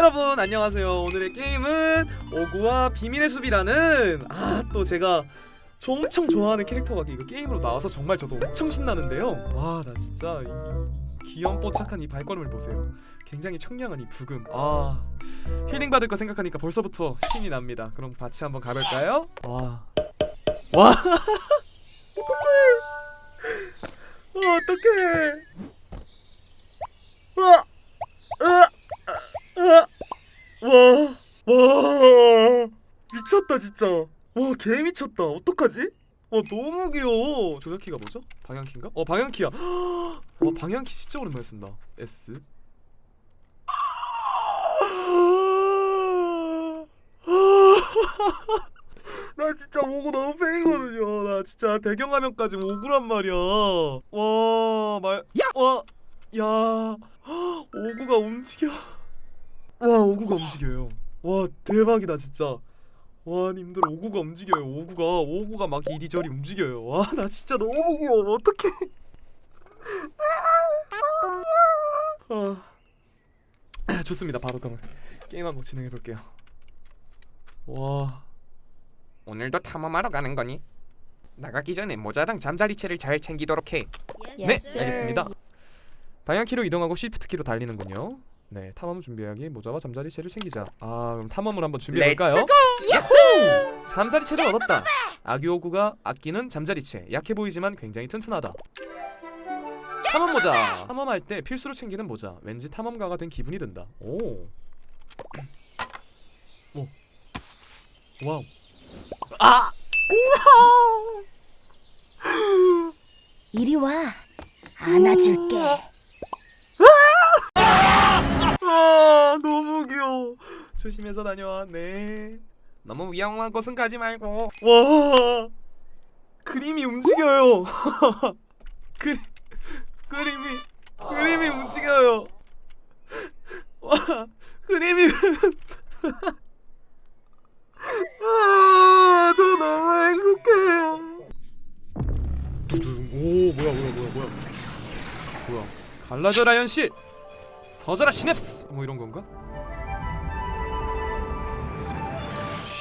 여러분 안녕하세요. 오늘의 게임은 오구와 비밀의 숲이라는 아 또 제가 저 엄청 좋아하는 캐릭터가 이거 게임으로 나와서 정말 저도 엄청 신나는데요. 와 나 진짜 이 귀염 뽀짝한 이 발걸음을 보세요. 굉장히 청량한 이 부금. 아 힐링 받을 거 생각하니까 벌써부터 신이 납니다. 그럼 같이 한번 가볼까요? 와. 와. 어떡해. 어, 어떡해. 와. 으아. 으아. 와. 와. 미쳤다 진짜. 와, 개 미쳤다. 어떡하지? 와, 너무 귀여워. 조작키가 뭐죠? 방향키인가? 어, 방향키야. 와, 방향키 진짜 오랜만에 쓴다. S. 나 진짜 오구 너무 팬이거든요. 나 진짜 배경화면까지 오구란 말이야. 와, 말, 와, 야, 오구가 움직여. 와, 오구가 움직여요. 와, 대박이다 진짜. 와, 님들 오구가 움직여요. 오구가 오구가 막 이리저리 움직여요. 와, 나 진짜 너무 귀여워. 어떡해. 아, 좋습니다. 바로 그럼 게임 한번 진행해 볼게요. 와. 오늘도 탐험하러 가는 거니? 나가기 전에 모자랑 잠자리채를 잘 챙기도록 해. 네, 알겠습니다. 방향키로 이동하고 쉬프트 키로 달리는군요. 네, 탐험 준비하기 모자와 잠자리채를 챙기자. 아, 그럼 탐험을 한번 준비해 볼까요? 야호! 잠자리채를 얻었다. 아기 오구가 아끼는 잠자리채. 약해 보이지만 굉장히 튼튼하다. 탐험 모자. 탐험할 때 필수로 챙기는 모자. 왠지 탐험가가 된 기분이 든다. 오. 오. 와우. 아! 이리 와. 안아줄게. 무 귀여워 조심해서 다녀와 네. 너무 위험한 곳은 가지 말고. 와 그림이 움직여요. 그리, 그림이 그림이 움직여요. 와 그림이. 아 저 너무 행복해요. 두둥 오 뭐야 뭐야 뭐야 뭐야. 뭐야. 갈라져라 현실. 터져라 시냅스. 뭐 이런 건가?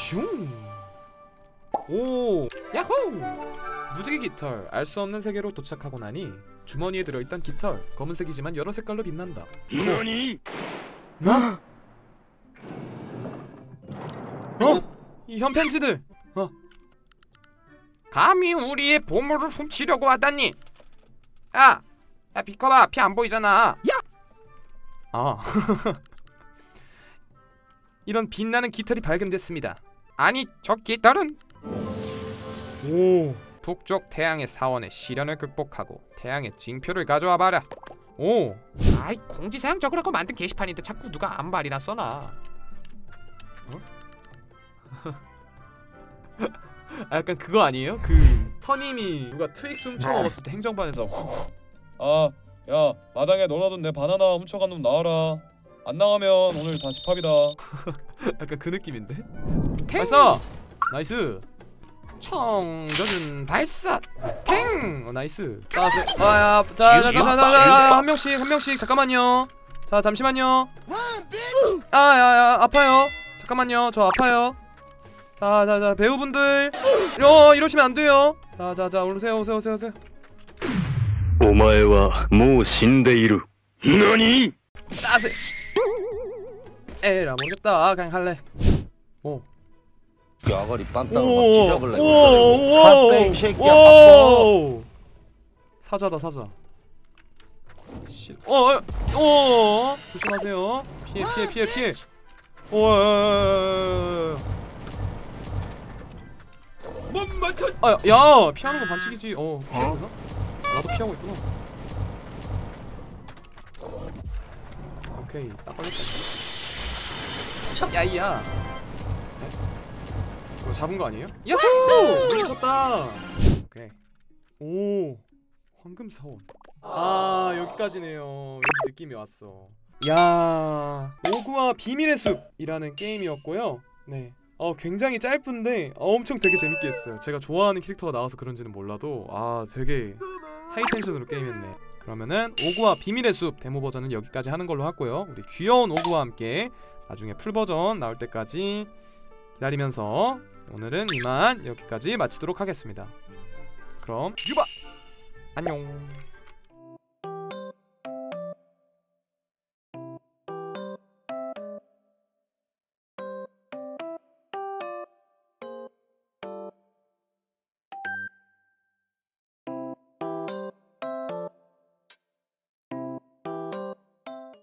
슝. 오, 야호! 무지개 깃털. 알 수 없는 세계로 도착하고 나니 주머니에 들어있던 깃털. 검은색이지만 여러 색깔로 빛난다. 너니? 어? 어? 이 현펜지들. 어. 감히 우리의 보물을 훔치려고 하다니. 야, 야 비커봐, 피 안 보이잖아. 야, 아. 이런 빛나는 깃털이 발견됐습니다. 아니 저 깃털은 오. 북쪽 태양의 사원의 시련을 극복하고 태양의 징표를 가져와 봐라. 오. 아이 공지사항 적으라고 만든 게시판인데 자꾸 누가 안발이나 써놔. 아, 약간 그거 아니에요? 그 터님이 누가 트윅스 훔쳐 먹었을 때 행정반에서 아, 야, 마당에 넣어둔 내 바나나 훔쳐간 놈 나와라. 안 나가면 오늘 다 집합이다. 약간 그 느낌인데? 탱! 발사! 나이스! 청저준 발사. 탱. 어 나이스 따세 아야 자 잠깐 자자한 명씩 한 명씩 잠깐만요 자 잠시만요 아야야 아파요 잠깐만요 저 아파요 자자자 배우분들 어 이러시면 안 돼요 자자자 오세요 오세요 오세요 오세요 お前はもう死んでいる。何 따세 에라 모르겠다 그냥 할래 오 뼈아가리 빤따가 막 오, 찢어버려 오, 잘빼 이 새끼야 오. 사자다 사자. 씨. 어, 어, 어, 조심하세요. 피해, 피해, 피해, 피해. 오, 어, 어, 어, 어. 못 맞춰. 아, 야, 피하는 건 반칙이지. 어, 피하구나. 나도 피하고 있구나. 오케이, 딱 걸렸다. 야이야. 네? 이거 잡은 거 아니에요? 야호! 미쳤다. 오케이. 오, 황금 사원. 아 여기까지네요. 왠지 느낌이 왔어. 야, 오구와 비밀의 숲이라는 게임이었고요. 네. 어 굉장히 짧은데 어, 엄청 되게 재밌게 했어요. 제가 좋아하는 캐릭터가 나와서 그런지는 몰라도 아 되게 하이 텐션으로 게임했네. 그러면은 오구와 비밀의 숲 데모 버전은 여기까지 하는 걸로 하고요. 우리 귀여운 오구와 함께 나중에 풀 버전 나올 때까지 기다리면서 오늘은 이만 여기까지 마치도록 하겠습니다. 그럼 유바 안녕.